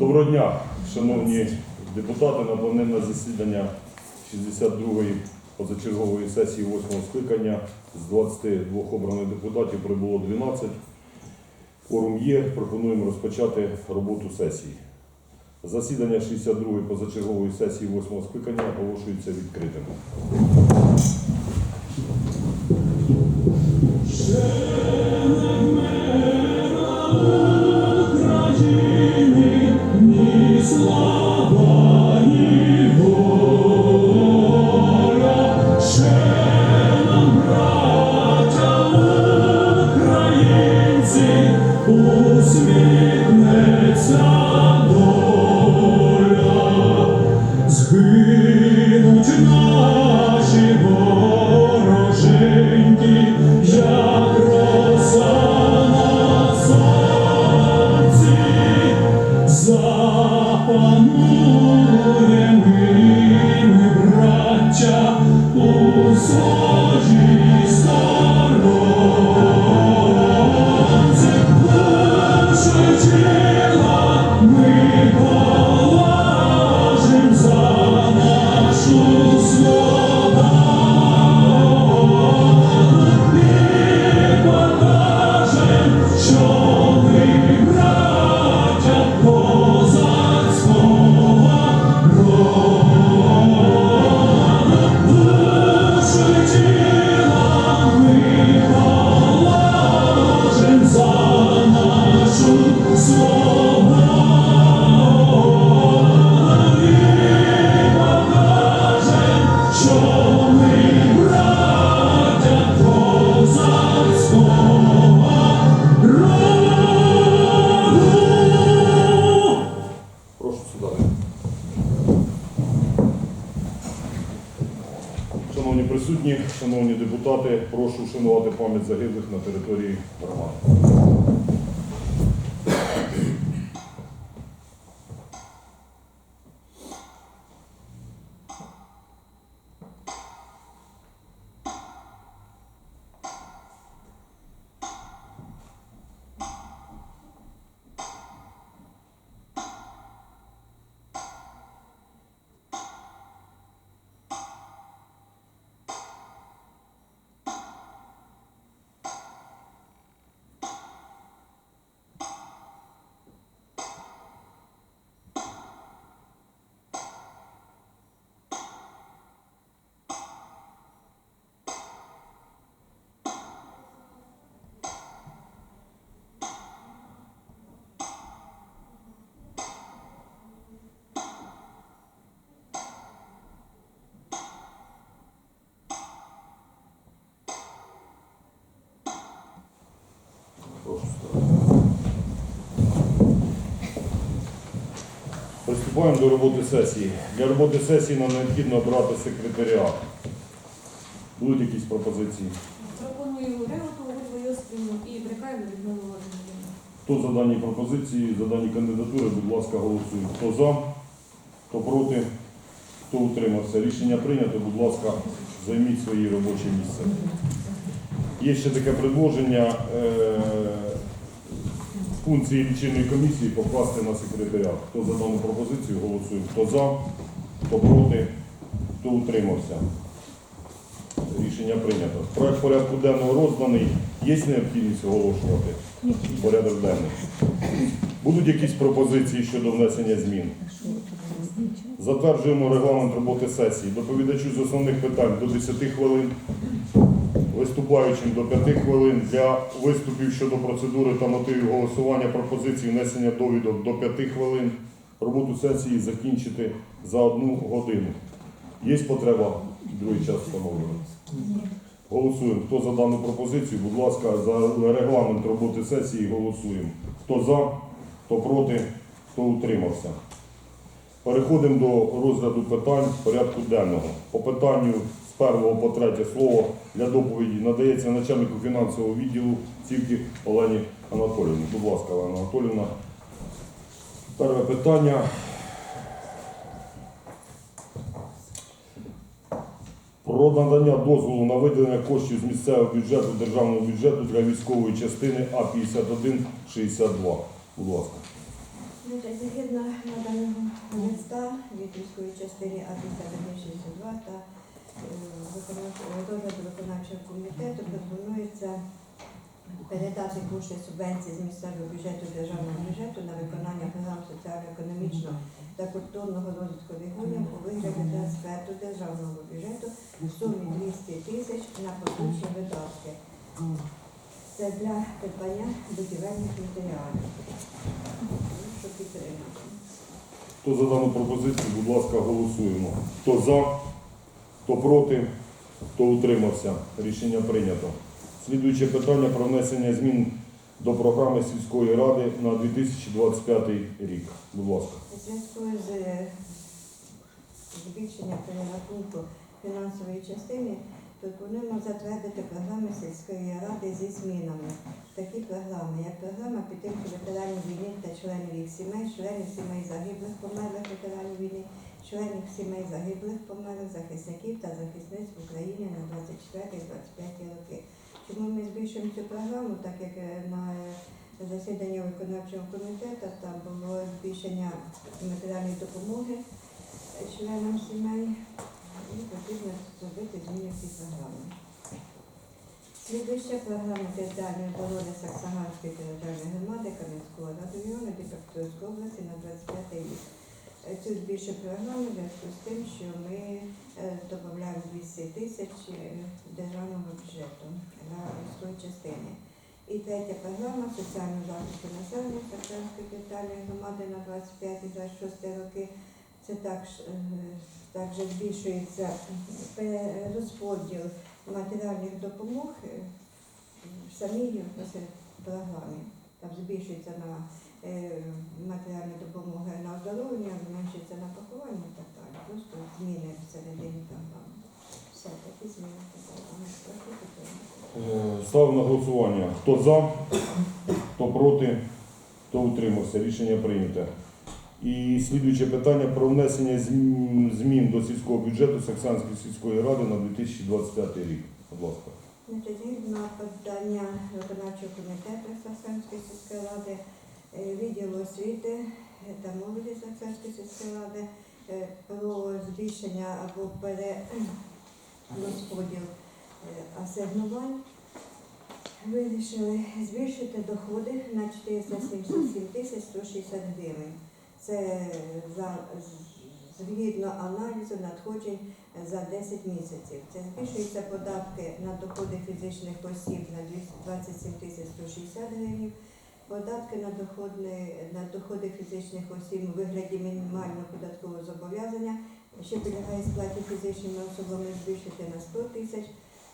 Доброго дня, шановні депутати, на планерне засідання 62-ї позачергової сесії 8-го скликання з 22 обраних депутатів прибуло 12. Форум є, пропонуємо розпочати роботу сесії. Засідання 62-ї позачергової сесії 8-го скликання оголошується відкритим. Ні Lord. Приступаємо до роботи сесії. Для роботи сесії нам необхідно обрати секретаріат. Будуть якісь пропозиції? Пропоную Ревоту Ольгу і Брикаєву Людмилу Володимирівну. Хто за дані пропозиції, за дані кандидатури, будь ласка, голосуємо. Хто за, хто проти, хто утримався. Рішення прийнято, будь ласка, займіть свої робочі місця. Є ще таке предложення е, функції лічильної комісії покласти на секретаріат. Хто за дану пропозицію, голосує. Хто за, хто проти, хто утримався. Рішення прийнято. Проект порядку денного розданий. Є необхідність оголошувати порядок денний. Будуть якісь пропозиції щодо внесення змін? Затверджуємо регламент роботи сесії. Доповідачу з основних питань до 10 хвилин, виступаючим до 5 хвилин для виступів щодо процедури та мотивів голосування пропозицій внесення довідок до 5 хвилин. Роботу сесії закінчити за одну годину. Є потреба другий час встановлювати? Голосуємо. Хто за дану пропозицію, будь ласка, за регламент роботи сесії голосуємо. Хто за, хто проти, хто утримався. Переходимо до розгляду питань порядку денного. По питанню першого по третє слово для доповіді надається начальнику фінансового відділу Цівки Олені Анатоліївні. Будь ласка, Олена Анатоліївна. Перше питання. Про надання дозволу на виділення коштів з місцевого бюджету державного бюджету для військової частини А5162. Будь ласка. Згідно наданого листа від військової частини А-5162 та е, виконавчого комітету пропонується передати кошти субвенції з місцевого бюджету державного бюджету на виконання програм соціально-економічного та культурного розвитку регіонів у вигляді трансферту державного бюджету в сумі 200 тисяч на поточні видатки. Це для придбання будівельних матеріалів. Прошу підтримати. Хто за дану пропозицію, будь ласка, голосуємо. Хто за, хто проти, хто утримався. Рішення прийнято. Слідуюче питання про внесення змін до програми сільської ради на 2025 рік. Будь ласка. Зв'язку з е, збільшенням перерахунку фінансової частини пропонуємо затвердити програми сільської ради зі змінами. Такі програми, як програма підтримки ветеранів війни та членів їх сімей, членів сімей загиблих померлих ветеранів війни, членів сімей загиблих померлих захисників та захисниць в Україні на 24-25 роки. Чому ми збільшуємо цю програму, так як е, на засіданні виконавчого комітету там було збільшення матеріальної допомоги членам сімей і потрібно зробити зміни в цій програмі. Слідуюча програма територіальної оборони Саксаганської територіальної громади Кам'янського району Дніпропетровської області на 25 рік. Е, Цю збільшу програму в зв'язку з тим, що ми е, додаємо 200 тисяч е, державного бюджету на військові частини. І третя програма соціального захисту населення Саксаганської територіальної громади на 25-26 роки. Це також, також збільшується розподіл матеріальних допомог в самій програмі. Там збільшується на е, матеріальні допомоги на оздоровлення, зменшується на поховання і так далі. Просто зміни всередині програми. Все, такі зміни підтримати. Е, Ставимо на голосування. Хто за, хто проти, хто утримався. Рішення прийнято. І слідуюче питання про внесення змін до сільського бюджету Саксанської сільської ради на 2025 рік. Будь ласка. Значить, згідно подання виконавчого комітету Саксанської сільської ради, е, відділу освіти та молоді Саксанської сільської ради е, про збільшення або перерозподіл е, асигнувань, вирішили збільшити доходи на 477 тисяч 160 гривень. Це за згідно аналізу надходжень за 10 місяців. Це збільшуються податки на доходи фізичних осіб на 27 тисяч 160 гривень, податки на доходи, на доходи фізичних осіб у вигляді мінімального податкового зобов'язання, що підлягає сплаті фізичними особами збільшити на 100 тисяч,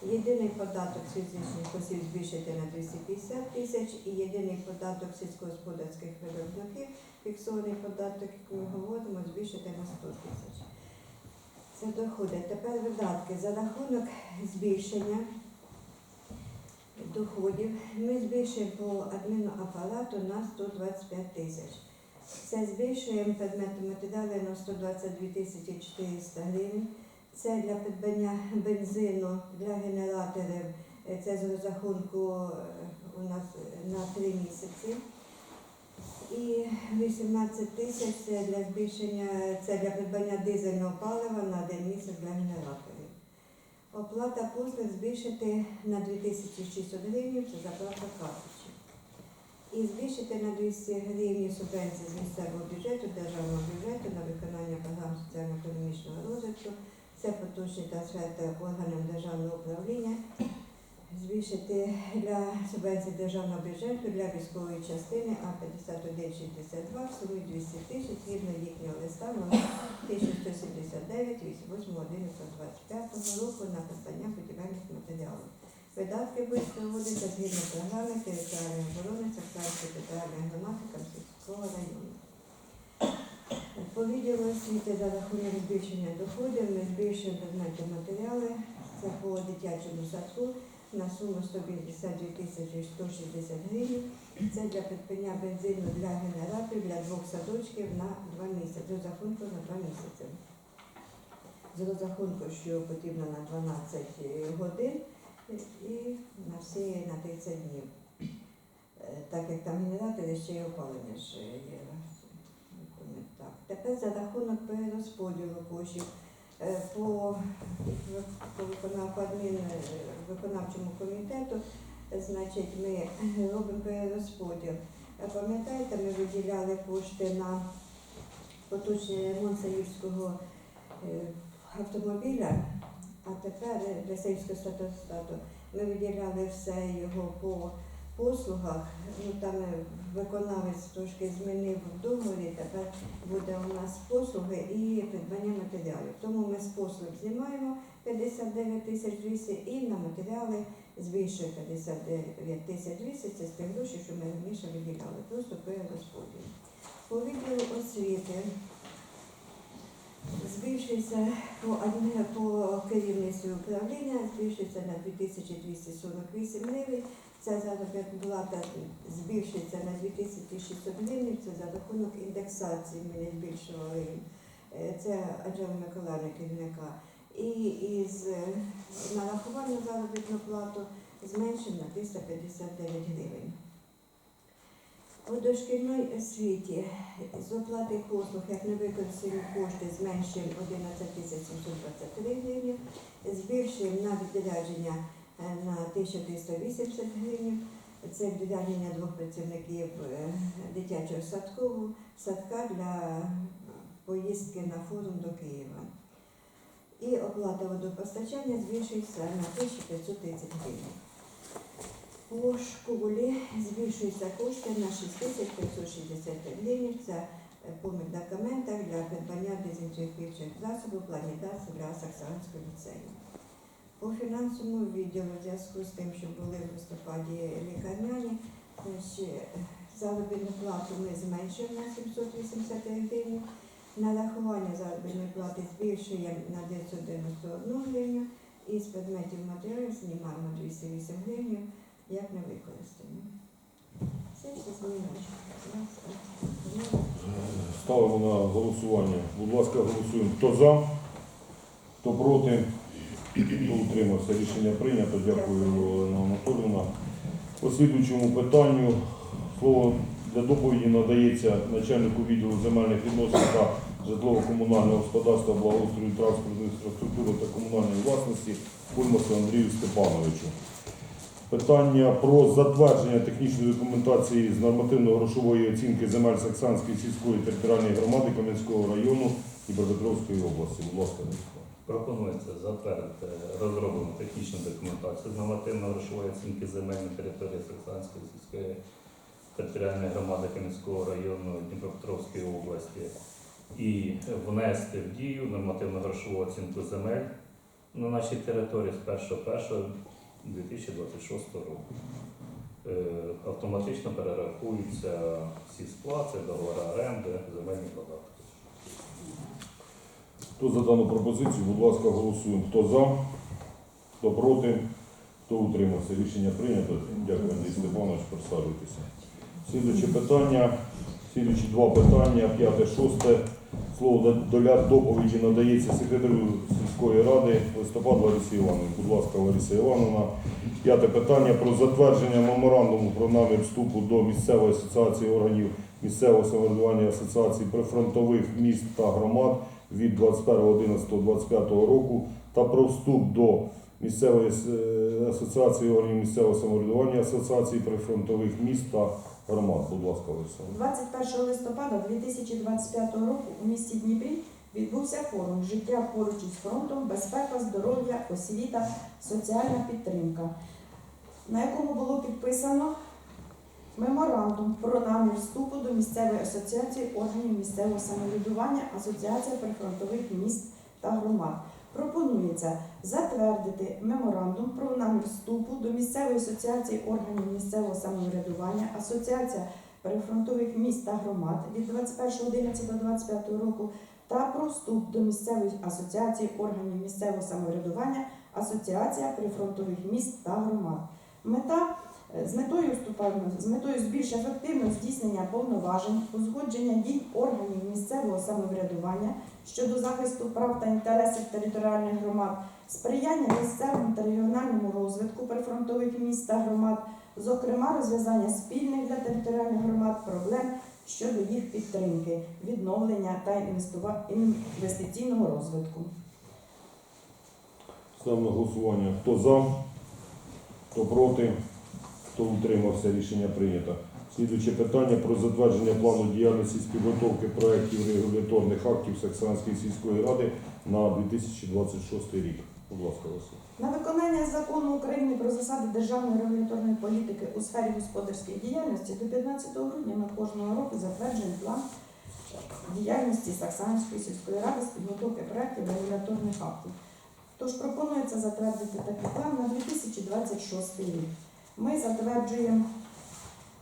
єдиний податок фізичних осіб збільшити на 250 тисяч і єдиний податок сільськогосподарських виробників, фіксований податок, як ми говоримо, збільшити на 100 тисяч. Це доходи. Тепер видатки. За рахунок збільшення доходів ми збільшуємо по адмінапарату на 125 тисяч. Це збільшуємо предмети матеріали на 122 тисячі 400 гривень. Це для придбання бензину для генераторів. Е, Це з розрахунку е, у нас на 3 місяці. І 18 тисяч це для збільшення, це для придбання дизельного палива на один місяць для генераторів. Оплата послуг збільшити на 2600 гривень, це заплата карточі. І збільшити на 200 гривень субвенції з місцевого бюджету, державного бюджету на виконання програм соціально-економічного розвитку. Це поточні трансферти органам державного управління збільшити для субвенцій державного бюджету для військової частини А5162 в сумі 200 тисяч згідно їхнього листа номер 1179 від 8.11.25 року на придбання будівельних матеріалів. Видатки будуть проводитися згідно програми територіальної оборони Саксанської територіальної громади Кам'янського району. По відділу освіти за рахунок збільшення доходів ми збільшуємо предмети матеріали. Це по дитячому садку на суму 152 тисячі 160 гривень. Це для придбання бензину для генераторів для двох садочків на два місяці, з розрахунку на два місяці. З розрахунку, що потрібно на 12 годин і на всі на 30 днів. Е, Так як там генератори ще й опалення ж є. Тепер за рахунок перерозподілу коштів е, по, по е, виконавчому комітету, значить, ми робимо перерозподіл. Е, Пам'ятаєте, ми виділяли кошти на поточний ремонт Саївського автомобіля, а тепер для Саївського стату ми виділяли все його по послугах. Ну там е, виконавець трошки змінив в договорі, тепер буде у нас послуги і придбання матеріалів. Тому ми з послуг знімаємо 59 тисяч 200 і на матеріали збільшує 59 тисяч 200. Це з тих грошей, що ми раніше виділяли, просто перерозподіл. По відділу освіти збільшується по, по керівництву управління, збільшується на 2248 гривень. Ця заробітна плата збільшується на 2600 гривень, це за рахунок індексації ми не збільшували. їм. Е, Це Аджела Миколаївна керівника. І із е, нарахування заробітну плату зменшено на 359 гривень. У дошкільній освіті з оплати послуг, як не використані кошти, зменшуємо 11 723 гривні, збільшуємо на відрядження на 1380 гривень. Це відрядження двох працівників е, дитячого садку, садка для поїздки на форум до Києва. І оплата водопостачання збільшується на 1530 гривень. По школі збільшуються кошти на 6560 гривень. Це по медикаментах для придбання дезінфікуючих засобів планітації для Саксанського ліцею. По фінансовому відділу в зв'язку з тим, що були в листопаді лікарняні, е, заробітну плату ми зменшуємо на 780 гривень. Нарахування заробітної плати збільшуємо на 991 гривню і з предметів матеріалів знімаємо 208 гривень як не використані. Все зміни. Будь. Ставимо на голосування. Будь ласка, голосуємо. Хто за, хто проти, хто утримався. Рішення прийнято. Дякую, Олена Анатоліївна. По слідуючому питанню слово для доповіді надається начальнику відділу земельних відносин та житлово-комунального господарства, благоустрою, транспортної інфраструктури та комунальної власності Кульмасу Андрію Степановичу. Питання про затвердження технічної документації з нормативно-грошової оцінки земель Саксанської сільської територіальної громади Кам'янського району і Дніпропетровської області. Будь ласка. Пропонується затвердити розроблену технічну документацію з нормативно-грошової оцінки земельної території Саксанської сільської територіальної громади Кам'янського району Дніпропетровської області і внести в дію нормативно-грошову оцінку земель на нашій території з 1.1.2026 року. Е, Автоматично перерахуються всі сплати, договори оренди, земельні податки. Хто за дану пропозицію, будь ласка, голосуємо. Хто за, хто проти, хто утримався. Рішення прийнято. Дякую, Андрій Степанович, присаджуйтеся. Слідуюче питання, слідуючі два питання, п'яте, шосте. Слово до- для доповіді надається секретарю сільської ради листопад Ларисі Івановні. Будь ласка, Лариса Івановна. П'яте питання про затвердження меморандуму про намір вступу до місцевої асоціації органів місцевого самоврядування асоціації прифронтових міст та громад від 21.11.25 року та про вступ до місцевої е, асоціації органів місцевого самоврядування асоціації прифронтових міст та громад. Будь ласка, Лариса. 21 листопада 2025 року у місті Дніпрі відбувся форум Життя поруч із фронтом, безпека, здоров'я, освіта, соціальна підтримка, на якому було підписано меморандум про намір вступу до місцевої асоціації органів місцевого самоврядування Асоціація прифронтових міст та громад. Пропонується затвердити меморандум про намір вступу до місцевої асоціації органів місцевого самоврядування Асоціація прифронтових міст та громад від 21.11.25 року та про вступ до місцевої асоціації органів місцевого самоврядування Асоціація прифронтових міст та громад. Мета з метою з метою більш ефективного здійснення повноважень, узгодження дій органів місцевого самоврядування щодо захисту прав та інтересів територіальних громад, сприяння місцевому та регіональному розвитку прифронтових міст та громад, зокрема розв'язання спільних для територіальних громад проблем щодо їх підтримки, відновлення та інвестиційного розвитку. Ставимо голосування. Хто за, хто проти, хто утримався, рішення прийнято. Слідуюче питання про затвердження плану діяльності з підготовки проєктів регуляторних актів Саксанської сільської ради на 2026 рік. Будь ласка, Василь. На виконання закону України про засади державної регуляторної політики у сфері господарської діяльності до 15 грудня на кожного року затверджений план діяльності Саксанської сільської ради з підготовки проєктів регуляторних актів. Тож пропонується затвердити такий план на 2026 рік. Ми затверджуємо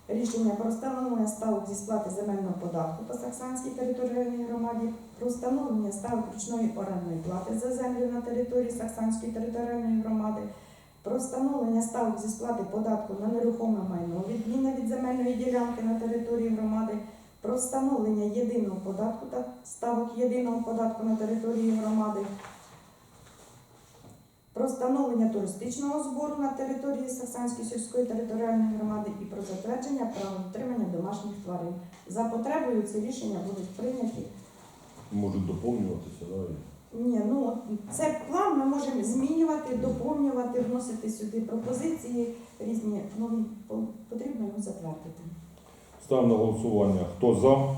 рішення про встановлення ставок зі сплати земельного податку по Саксанській територіальній громаді, про встановлення ставок річної орендної плати за землю на території Саксанської територіальної громади, про встановлення ставок зі сплати податку на нерухоме майно, відміна від земельної ділянки на території громади, про встановлення єдиного податку та ставок єдиного податку на території громади, про встановлення туристичного збору на території Саксанської сільської територіальної громади і про затвердження права утримання домашніх тварин. За потребою ці рішення будуть прийняті. Можуть доповнюватися, да? Ні, ну це план ми можемо змінювати, доповнювати, вносити сюди пропозиції різні. Ну потрібно його затвердити. Ставимо на голосування. Хто за,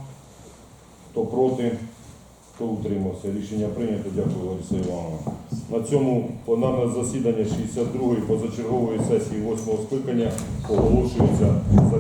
хто проти, хто утримався. Рішення прийнято. Дякую, Лариса Івановна. На цьому пленарне засідання 62-ї позачергової сесії 8-го скликання оголошується закритим.